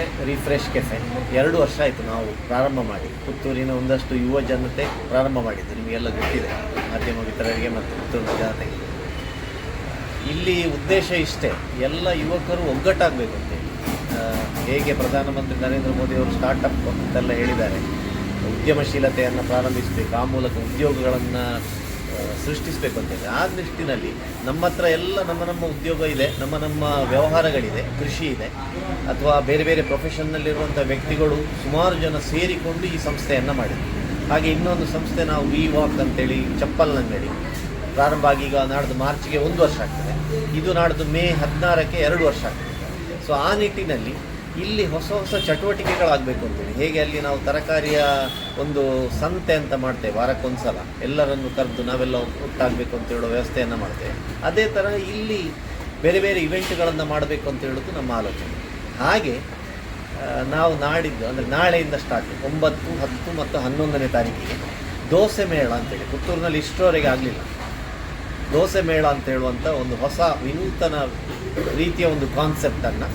ಮತ್ತು refresh cafe ಎರಡು ವರ್ಷ ಆಯಿತು ನಾವು ಪ್ರಾರಂಭ ಮಾಡಿ ಪುತ್ತೂರಿನ ಒಂದಷ್ಟು ಯುವ ಜನತೆ ಪ್ರಾರಂಭ ಮಾಡಿದ್ದು. ನಿಮಗೆಲ್ಲ ಗೊತ್ತಿದೆ. ಮಾಧ್ಯಮ ಮಿತ್ರರಿಗೆ ಮತ್ತು ಪುತ್ತೂರಿನ ಜನತೆಗೆ. ಇಲ್ಲಿ ಉದ್ದೇಶ ಇಷ್ಟೇ. ಎಲ್ಲ ಯುವಕರು ಒಗ್ಗಟ್ಟಾಗಬೇಕು ಅಂತೇಳಿ ಆ, ಹೇಗೆ ಪ್ರಧಾನಮಂತ್ರಿ ನರೇಂದ್ರ ಮೋದಿ ಅವರು ಸ್ಟಾರ್ಟಪ್ ಅಂತೆಲ್ಲ ಹೇಳಿದ್ದಾರೆ. ಉದ್ಯಮಶೀಲತೆಯನ್ನು ಪ್ರಾರಂಭಿಸಬೇಕು. ಆ ಮೂಲಕ ಉದ್ಯೋಗಗಳನ್ನು ಸೃಷ್ಟಿಸಬೇಕು ಅಂತೇಳಿ ಆ ದೃಷ್ಟಿನಲ್ಲಿ ನಮ್ಮ ಹತ್ರ ಎಲ್ಲ ನಮ್ಮ ನಮ್ಮ ಉದ್ಯೋಗ ಇದೆ, ನಮ್ಮ ನಮ್ಮ ವ್ಯವಹಾರಗಳಿದೆ, ಕೃಷಿ ಇದೆ, ಅಥವಾ ಬೇರೆ ಬೇರೆ ಪ್ರೊಫೆಷನ್ನಲ್ಲಿರುವಂಥ ವ್ಯಕ್ತಿಗಳು ಸುಮಾರು ಜನ ಸೇರಿಕೊಂಡು ಈ ಸಂಸ್ಥೆಯನ್ನು ಮಾಡಿದ್ರು. ಹಾಗೆ ಇನ್ನೊಂದು ಸಂಸ್ಥೆ ನಾವು ವಿ ವಾಕ್ ಅಂತೇಳಿ, ಚಪ್ಪಲ್ ಅಂಗಡಿ. ಪ್ರಾರಂಭ ಆಗಿ ಈಗ ನಾಡ್ದು ಮಾರ್ಚ್ಗೆ ಒಂದು ವರ್ಷ ಆಗ್ತದೆ. ಇದು ನಾಡ್ದು ಮೇ ಹದಿನಾರಕ್ಕೆ ಎರಡು ವರ್ಷ ಆಗ್ತದೆ. ಸೊ ಆ ನಿಟ್ಟಿನಲ್ಲಿ ಇಲ್ಲಿ ಹೊಸ ಹೊಸ ಚಟುವಟಿಕೆಗಳಾಗಬೇಕು ಅಂತೇಳಿ. ಹೇಗೆ ಅಲ್ಲಿ ನಾವು ತರಕಾರಿಯ ಒಂದು ಸಂತೆ ಅಂತ ಮಾಡ್ತೇವೆ ವಾರಕ್ಕೊಂದು ಸಲ ಎಲ್ಲರನ್ನು ಕರೆದು ನಾವೆಲ್ಲ ಒಟ್ಟಾಗಬೇಕು ಅಂತ ಹೇಳೋ ವ್ಯವಸ್ಥೆಯನ್ನು ಮಾಡ್ತೇವೆ. ಅದೇ ಥರ ಇಲ್ಲಿ ಬೇರೆ ಬೇರೆ ಇವೆಂಟ್ಗಳನ್ನು ಮಾಡಬೇಕು ಅಂತ ಹೇಳೋದು ನಮ್ಮ ಆಲೋಚನೆ. ಹಾಗೆ ನಾವು ನಾಡಿದ್ದು, ಅಂದರೆ ನಾಳೆಯಿಂದ ಸ್ಟಾರ್ಟ್ ಒಂಬತ್ತು, ಹತ್ತು ಮತ್ತು ಹನ್ನೊಂದನೇ ತಾರೀಕಿಗೆ ದೋಸೆ ಮೇಳ ಅಂತೇಳಿ. ಪುತ್ತೂರಿನಲ್ಲಿ ಇಷ್ಟರವರೆಗೆ ಆಗಲಿಲ್ಲ. ದೋಸೆ ಮೇಳ ಅಂತ ಹೇಳುವಂಥ ಒಂದು ಹೊಸ ವಿನೂತನ ರೀತಿಯ ಒಂದು ಕಾನ್ಸೆಪ್ಟನ್ನು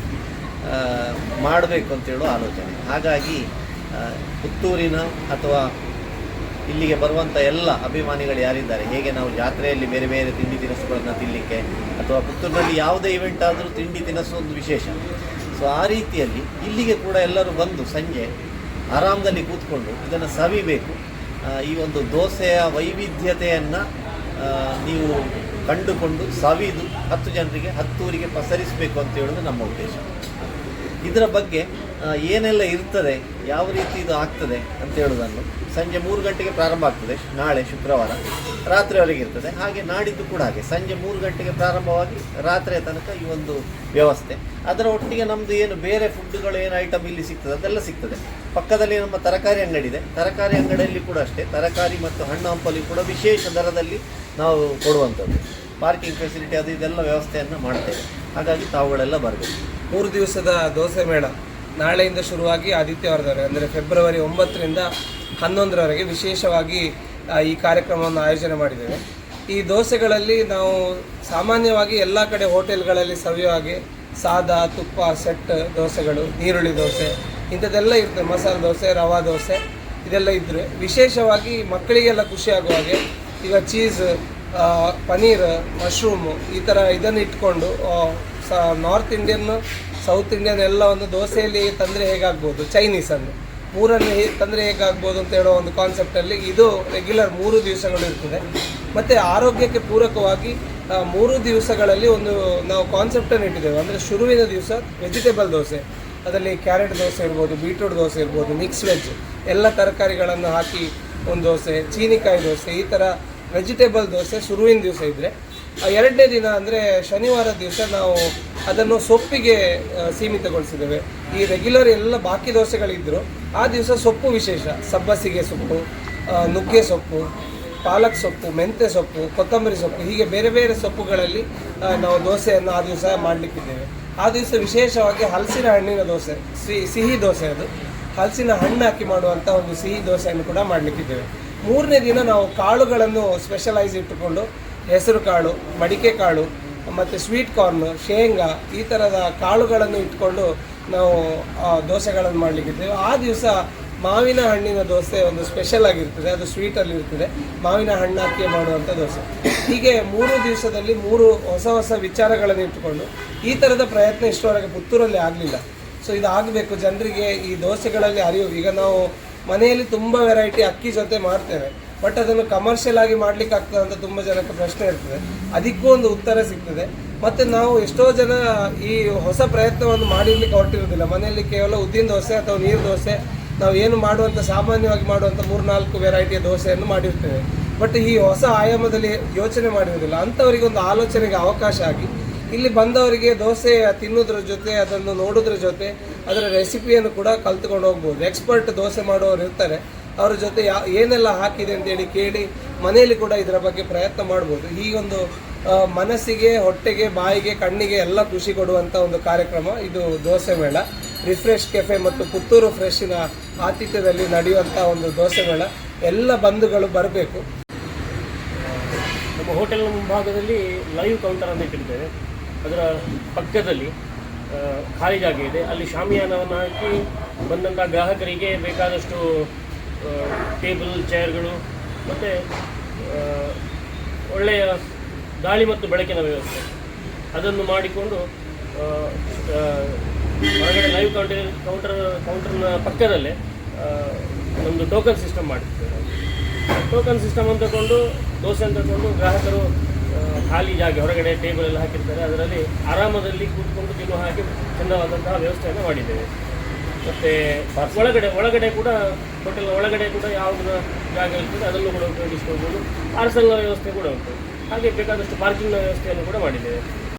ಮಾಡಬೇಕು ಅಂತೇಳೋ ಆಲೋಚನೆ. ಹಾಗಾಗಿ ಪುತ್ತೂರಿನ ಅಥವಾ ಇಲ್ಲಿಗೆ ಬರುವಂಥ ಎಲ್ಲ ಅಭಿಮಾನಿಗಳು ಯಾರಿದ್ದಾರೆ? ಹೇಗೆ ನಾವು ಜಾತ್ರೆಯಲ್ಲಿ ಬೇರೆ ಬೇರೆ ತಿಂಡಿ ತಿನಿಸುಗಳನ್ನು ತಿನ್ನಲಿಕ್ಕೆ ಅಥವಾ ಪುತ್ತೂರಿನಲ್ಲಿ ಯಾವುದೇ ಇವೆಂಟ್ ಆದರೂ ತಿಂಡಿ ತಿನಿಸು ಒಂದು ವಿಶೇಷ. ಸೊ ಆ ರೀತಿಯಲ್ಲಿ ಇಲ್ಲಿಗೆ ಕೂಡ ಎಲ್ಲರೂ ಬಂದು ಸಂಜೆ ಆರಾಮದಲ್ಲಿ ಕೂತ್ಕೊಂಡು ಇದನ್ನು ಸವಿಬೇಕು. ಈ ಒಂದು ದೋಸೆಯ ವೈವಿಧ್ಯತೆಯನ್ನು ನೀವು ಕಂಡುಕೊಂಡು ಸವಿದು ಹತ್ತು ಜನರಿಗೆ ಹತ್ತೂರಿಗೆ ಪಸರಿಸಬೇಕು ಅಂತ ಹೇಳೋದು ನಮ್ಮ ಉದ್ದೇಶ. ಇದರ ಬಗ್ಗೆ ಏನೆಲ್ಲ ಇರ್ತದೆ, ಯಾವ ರೀತಿ ಇದು ಆಗ್ತದೆ ಅಂತ ಹೇಳೋದನ್ನು ಸಂಜೆ ಮೂರು ಗಂಟೆಗೆ ಪ್ರಾರಂಭ ಆಗ್ತದೆ, ನಾಳೆ ಶುಕ್ರವಾರ, ರಾತ್ರಿವರೆಗೆ ಇರ್ತದೆ. ಹಾಗೆ ನಾಡಿದ್ದು ಕೂಡ ಹಾಗೆ. ಸಂಜೆ ಮೂರು ಗಂಟೆಗೆ ಪ್ರಾರಂಭವಾಗಿ ರಾತ್ರಿಯ ತನಕ ಈ ಒಂದು ವ್ಯವಸ್ಥೆ. ಅದರ ಒಟ್ಟಿಗೆ ನಮ್ಮದು ಏನು ಬೇರೆ ಫುಡ್ಗಳು ಏನು ಐಟಮ್ ಇಲ್ಲಿ ಸಿಗ್ತದೆ, ಅದೆಲ್ಲ ಸಿಗ್ತದೆ. ಪಕ್ಕದಲ್ಲಿ ನಮ್ಮ ತರಕಾರಿ ಅಂಗಡಿ ಇದೆ. ತರಕಾರಿ ಅಂಗಡಿಯಲ್ಲಿ ಕೂಡ ಅಷ್ಟೇ. ತರಕಾರಿ ಮತ್ತು ಹಣ್ಣು ಹಂಪಲಿ ಕೂಡ ವಿಶೇಷ ದರದಲ್ಲಿ ನಾವು ಕೊಡುವಂಥದ್ದು. ಪಾರ್ಕಿಂಗ್ ಫೆಸಿಲಿಟಿ ಅದು ಇದೆಲ್ಲ ವ್ಯವಸ್ಥೆಯನ್ನು ಮಾಡ್ತೇವೆ. ಹಾಗಾಗಿ ತಾವುಗಳೆಲ್ಲ ಬರಬೇಕು. ಮೂರು ದಿವಸದ ದೋಸೆ ಮೇಳ. ನಾಳೆಯಿಂದ ಶುರುವಾಗಿ ಆದಿತ್ಯವಾರದವರೆ ಅಂದರೆ ಫೆಬ್ರವರಿ ಒಂಬತ್ತರಿಂದ ಹನ್ನೊಂದರವರೆಗೆ ವಿಶೇಷವಾಗಿ ಈ ಕಾರ್ಯಕ್ರಮವನ್ನು ಆಯೋಜನೆ ಮಾಡಿದ್ದೇವೆ. ಈ ದೋಸೆಗಳಲ್ಲಿ ನಾವು ಸಾಮಾನ್ಯವಾಗಿ ಎಲ್ಲ ಕಡೆ ಹೋಟೆಲ್ಗಳಲ್ಲಿ ಸವಿಯೋ ಹಾಗೆ ಸಾದಾ, ತುಪ್ಪ, ಸೆಟ್ ದೋಸೆಗಳು ನೀರುಳ್ಳಿ ದೋಸೆ, ಇಂಥದ್ದೆಲ್ಲ ಇರ್ತದೆ. ಮಸಾಲೆ ದೋಸೆ, ರವಾ ದೋಸೆ, ಇದೆಲ್ಲ ಇದ್ದರೆ ವಿಶೇಷವಾಗಿ ಮಕ್ಕಳಿಗೆಲ್ಲ ಖುಷಿ ಆಗುವ ಹಾಗೆ ಈಗ ಚೀಸ್ ಪನೀರ್, ಮಶ್ರೂಮು ಈ ಥರ ಇದನ್ನು ಇಟ್ಕೊಂಡು ಸ ನಾರ್ತ್ ಇಂಡಿಯನ್ನು ಸೌತ್ ಇಂಡಿಯನ್ ಎಲ್ಲ ಒಂದು ದೋಸೆಯಲ್ಲಿ ತಂದರೆ ಹೇಗಾಗ್ಬೋದು? ಚೈನೀಸನ್ನು ಮೂರನ್ನು ಹೇ ತಂದರೆ ಹೇಗಾಗ್ಬೋದು ಅಂತ ಹೇಳೋ ಒಂದು ಕಾನ್ಸೆಪ್ಟಲ್ಲಿ ಇದು ರೆಗ್ಯುಲರ್ ಮೂರು ದಿವಸಗಳು ಇರ್ತದೆ. ಮತ್ತು ಆರೋಗ್ಯಕ್ಕೆ ಪೂರಕವಾಗಿ ಮೂರು ದಿವಸಗಳಲ್ಲಿ ಒಂದು ನಾವು ಕಾನ್ಸೆಪ್ಟನ್ನು ಇಟ್ಟಿದ್ದೇವೆ. ಅಂದರೆ ಶುರುವಿನ ದಿವಸ ವೆಜಿಟೇಬಲ್ ದೋಸೆ. ಅದರಲ್ಲಿ ಕ್ಯಾರೆಟ್ ದೋಸೆ ಇರ್ಬೋದು ಬೀಟ್ರೂಟ್ ದೋಸೆ ಇರ್ಬೋದು ಮಿಕ್ಸ್ ವೆಜ್ ಎಲ್ಲ ತರಕಾರಿಗಳನ್ನು ಹಾಕಿ ಒಂದು ದೋಸೆ, ಚೀನಿಕಾಯಿ ದೋಸೆ, ಈ ಥರ ವೆಜಿಟೇಬಲ್ ದೋಸೆ ಶುರುವಿನ ದಿವಸ ಇದ್ದರೆ ಎರಡನೇ ದಿನ ಅಂದರೆ ಶನಿವಾರ ದಿವಸ ನಾವು ಅದನ್ನು ಸೊಪ್ಪಿಗೆ ಸೀಮಿತಗೊಳಿಸಿದ್ದೇವೆ. ಈ ರೆಗ್ಯುಲರ್ ಎಲ್ಲ ಬಾಕಿ ದೋಸೆಗಳಿದ್ದರು ಆ ದಿವಸ ಸೊಪ್ಪು ವಿಶೇಷ. ಸಬ್ಬಸಿಗೆ ಸೊಪ್ಪು ನುಗ್ಗೆ ಸೊಪ್ಪು, ಪಾಲಕ್ ಸೊಪ್ಪು, ಮೆಂತ್ಯ ಸೊಪ್ಪು, ಕೊತ್ತಂಬರಿ ಸೊಪ್ಪು, ಹೀಗೆ ಬೇರೆ ಬೇರೆ ಸೊಪ್ಪುಗಳಲ್ಲಿ ನಾವು ದೋಸೆಯನ್ನು ಆ ದಿವಸ ಮಾಡಲಿಕ್ಕಿದ್ದೇವೆ. ಆ ದಿವಸ ವಿಶೇಷವಾಗಿ ಹಲಸಿನ ಹಣ್ಣಿನ ದೋಸೆ, ಸಿಹಿ ಸಿಹಿ ದೋಸೆ ಅದು. ಹಲಸಿನ ಹಣ್ಣು ಹಾಕಿ ಮಾಡುವಂಥ ಒಂದು ಸಿಹಿ ದೋಸೆಯನ್ನು ಕೂಡ ಮಾಡಲಿಕ್ಕಿದ್ದೇವೆ. ಮೂರನೇ ದಿನ ನಾವು ಕಾಳುಗಳನ್ನು ಸ್ಪೆಷಲೈಸ್ ಇಟ್ಟುಕೊಂಡು ಹೆಸರು ಕಾಳು, ಮಡಿಕೆ ಕಾಳು, ಮತ್ತು ಸ್ವೀಟ್ ಕಾರ್ನ್ ಶೇಂಗಾ ಈ ಥರದ ಕಾಳುಗಳನ್ನು ಇಟ್ಕೊಂಡು ನಾವು ದೋಸೆಗಳನ್ನು ಮಾಡಲಿಕ್ಕಿದ್ದೇವೆ ಆ ದಿವಸ ಮಾವಿನ ಹಣ್ಣಿನ ದೋಸೆ ಒಂದು ಸ್ಪೆಷಲ್ ಆಗಿರ್ತದೆ. ಅದು ಸ್ವೀಟಲ್ಲಿ ಇರ್ತದೆ. ಮಾವಿನ ಹಣ್ಣು ಹಾಕಿ ಮಾಡುವಂಥ ದೋಸೆ. ಹೀಗೆ ಮೂರು ದಿವಸದಲ್ಲಿ ಮೂರು ಹೊಸ ಹೊಸ ವಿಚಾರಗಳನ್ನು ಇಟ್ಟುಕೊಂಡು ಈ ಥರದ ಪ್ರಯತ್ನ ಇಷ್ಟರವರೆಗೆ ಪುತ್ತೂರಲ್ಲಿ ಆಗಲಿಲ್ಲ. ಸೊ ಇದು ಆಗಬೇಕು ಜನರಿಗೆ ಈ ದೋಸೆಗಳಲ್ಲಿ ಅರಿವು. ಈಗ ನಾವು ಮನೆಯಲ್ಲಿ ತುಂಬ ವೆರೈಟಿ ಅಕ್ಕಿ ಜೊತೆ ಮಾಡ್ತೇವೆ. ಬಟ್ ಅದನ್ನು ಕಮರ್ಷಿಯಲ್ ಆಗಿ ಮಾಡ್ಲಿಕ್ಕೆ ಆಗ್ತದೆ ಅಂತ ತುಂಬ ಜನಕ್ಕೆ ಪ್ರಶ್ನೆ ಇರ್ತದೆ. ಅದಕ್ಕೂ ಒಂದು ಉತ್ತರ ಸಿಗ್ತದೆ. ಮತ್ತು ನಾವು ಎಷ್ಟೋ ಜನ ಈ ಹೊಸ ಪ್ರಯತ್ನವನ್ನು ಮಾಡಿರ್ಲಿಕ್ಕೆ ಹೊರಟಿರೋದಿಲ್ಲ ಮನೆಯಲ್ಲಿ ಕೇವಲ ಉದ್ದಿನ ದೋಸೆ ಅಥವಾ ನೀರು ದೋಸೆ, ನಾವು ಏನು ಮಾಡುವಂಥ ಸಾಮಾನ್ಯವಾಗಿ ಮಾಡುವಂಥ ಮೂರ್ನಾಲ್ಕು ವೆರೈಟಿಯ ದೋಸೆಯನ್ನು ಮಾಡಿರ್ತೇವೆ. ಬಟ್ ಈ ಹೊಸ ಆಯಾಮದಲ್ಲಿ ಯೋಚನೆ ಮಾಡಿರೋದಿಲ್ಲ ಅಂಥವರಿಗೆ ಒಂದು ಆಲೋಚನೆಗೆ ಅವಕಾಶ ಆಗಿ, ಇಲ್ಲಿ ಬಂದವರಿಗೆ ದೋಸೆ ತಿನ್ನೋದ್ರ ಜೊತೆ, ಅದನ್ನು ನೋಡೋದ್ರ ಜೊತೆ, ಅದರ ರೆಸಿಪಿಯನ್ನು ಕೂಡ ಕಲ್ತ್ಕೊಂಡು ಹೋಗ್ಬೋದು. ಎಕ್ಸ್ಪರ್ಟ್ ದೋಸೆ ಮಾಡುವವರು ಇರ್ತಾರೆ. ಅವ್ರ ಜೊತೆ ಯಾ ಏನೆಲ್ಲ ಹಾಕಿದೆ ಅಂತೇಳಿ ಕೇಳಿ ಮನೆಯಲ್ಲಿ ಕೂಡ ಇದರ ಬಗ್ಗೆ ಪ್ರಯತ್ನ ಮಾಡ್ಬೋದು. ಈ ಒಂದು ಮನಸ್ಸಿಗೆ, ಹೊಟ್ಟೆಗೆ, ಬಾಯಿಗೆ, ಕಣ್ಣಿಗೆ ಎಲ್ಲ ಖುಷಿ ಕೊಡುವಂಥ ಒಂದು ಕಾರ್ಯಕ್ರಮ. ಇದು ದೋಸೆ ಮೇಳ. ರಿಫ್ರೆಶ್ ಕೆಫೆ ಮತ್ತು ಪುತ್ತೂರು ಫ್ರೆಶ್ಶಿನ ಆತಿಥ್ಯದಲ್ಲಿ ನಡೆಯುವಂಥ ಒಂದು ದೋಸೆ ಮೇಳ. ಎಲ್ಲ ಬಂಧುಗಳು ಬರಬೇಕು. ನಮ್ಮ ಹೋಟೆಲ್ನ ಮುಂಭಾಗದಲ್ಲಿ ಲೈವ್ ಕೌಂಟರ್ ಅಂತ ಇಟ್ಟಿರ್ತೇವೆ ಅದರ ಪಕ್ಕದಲ್ಲಿ ಖಾಲಿ ಜಾಗ ಇದೆ. ಅಲ್ಲಿ ಶಾಮಿಯಾನವನ್ನು ಹಾಕಿ ಬಂದಂಥ ಗ್ರಾಹಕರಿಗೆ ಬೇಕಾದಷ್ಟು ಟೇಬಲ್, ಚೇರ್ಗಳು, ಮತ್ತು ಒಳ್ಳೆಯ ಗಾಳಿ ಮತ್ತು ಬೆಳಕಿನ ವ್ಯವಸ್ಥೆ. ಅದನ್ನು ಮಾಡಿಕೊಂಡು ಹೊರಗಡೆ ಲೈವ್ ಕೌಂಟರ್ ಕೌಂಟರ್ ಕೌಂಟರ್ನ ಪಕ್ಕದಲ್ಲೇ ಒಂದು ಟೋಕನ್ ಸಿಸ್ಟಮ್ ಮಾಡಿರ್ತೇವೆ ಟೋಕನ್ ಸಿಸ್ಟಮ್ ಅಂತ ತಗೊಂಡು, ದೋಸೆ ಅಂತ ತಗೊಂಡು ಗ್ರಾಹಕರು ಖಾಲಿ ಜಾಗ, ಹೊರಗಡೆ ಟೇಬಲ್ ಎಲ್ಲ ಹಾಕಿರ್ತಾರೆ. ಅದರಲ್ಲಿ ಆರಾಮದಲ್ಲಿ ಕೂತ್ಕೊಂಡು ತಿನ್ನುವ ಹಾಗೆ ಚೆಂದವಾದಂತಹ ವ್ಯವಸ್ಥೆಯನ್ನು ಮಾಡಿದ್ದೇವೆ. ಮತ್ತು ಒಳಗಡೆ ಒಳಗಡೆ ಕೂಡ ಹೋಟೆಲ್ ಒಳಗಡೆ ಕೂಡ ಯಾವ್ದು ಜಾಗ ಇರ್ತದೆ ಅದನ್ನು ಕೂಡ ಉಪಯೋಗಿಸ್ಕೊಳ್ಬೋದು. ಪಾರ್ಸಲ್ನ ವ್ಯವಸ್ಥೆ ಕೂಡ ಉಂಟು. ಹಾಗೆ ಬೇಕಾದಷ್ಟು ಪಾರ್ಕಿಂಗ್ನ ವ್ಯವಸ್ಥೆಯನ್ನು ಕೂಡ ಮಾಡಿದ್ದೇವೆ.